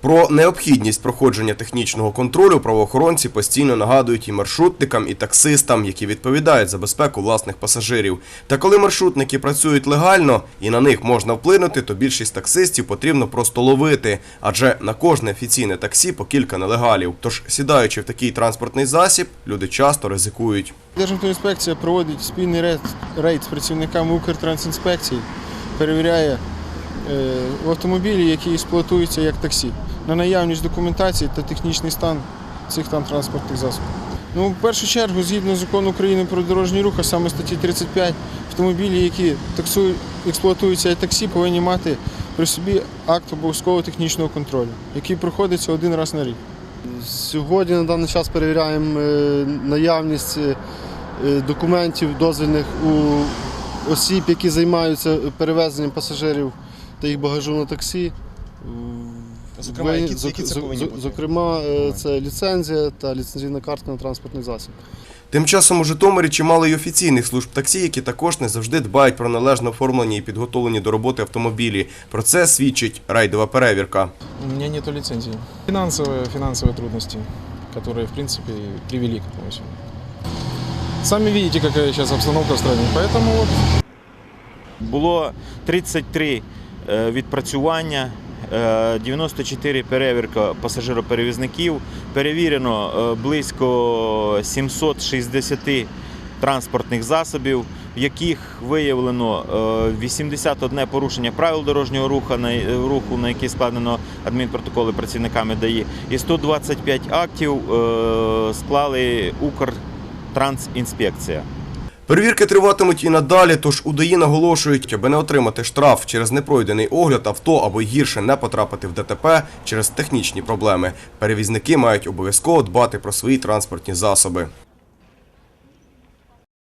Про необхідність проходження технічного контролю правоохоронці постійно нагадують і маршрутникам, і таксистам, які відповідають за безпеку власних пасажирів. Та коли маршрутники працюють легально і на них можна вплинути, то більшість таксистів потрібно просто ловити, адже на кожне офіційне таксі по кілька нелегалів. Тож, сідаючи в такий транспортний засіб, люди часто ризикують. Державтоінспекція проводить спільний рейд, з працівниками Укртрансінспекції, перевіряє е, автомобілі, які експлуатуються як таксі, на наявність документації та технічний стан цих там транспортних засобів. Ну, в першу чергу, згідно закону України про дорожній рух, а саме статті 35, автомобілі, які таксують, експлуатуються як таксі, повинні мати при собі акт обов'язкового технічного контролю, який проходиться один раз на рік. Сьогодні на даний час перевіряємо е, наявність е, е, документів дозвільних у осіб, які займаються перевезенням пасажирів та їх багажу на таксі. Зокрема, Ви- які це- які зок- це повинні зок- бути? Зокрема, е, це ліцензія та ліцензійна картка на транспортний засіб. Тим часом у Житомирі чимало й офіційних служб таксі, які також не завжди дбають про належно оформлені і підготовлені до роботи автомобілі. Про це свідчить рейдова перевірка. У меня нету лицензии. Финансовые, финансовые трудности, которые, в принципе, привели к этому всему. Сами видите, какая сейчас обстановка в стране, поэтому вот Було 33 е, відпрацювання, е, 94 перевірка пасажироперевізників. Перевірено е, близько 760 транспортних засобів, в яких виявлено е, 81 порушення правил дорожнього руху, на які складено адмінпротоколи працівниками ДАІ, і 125 актів е, склали Укртрансінспекція. Перевірки триватимуть і надалі, тож УДАІ наголошують, аби не отримати штраф через непройдений огляд авто або гірше не потрапити в ДТП через технічні проблеми. Перевізники мають обов'язково дбати про свої транспортні засоби.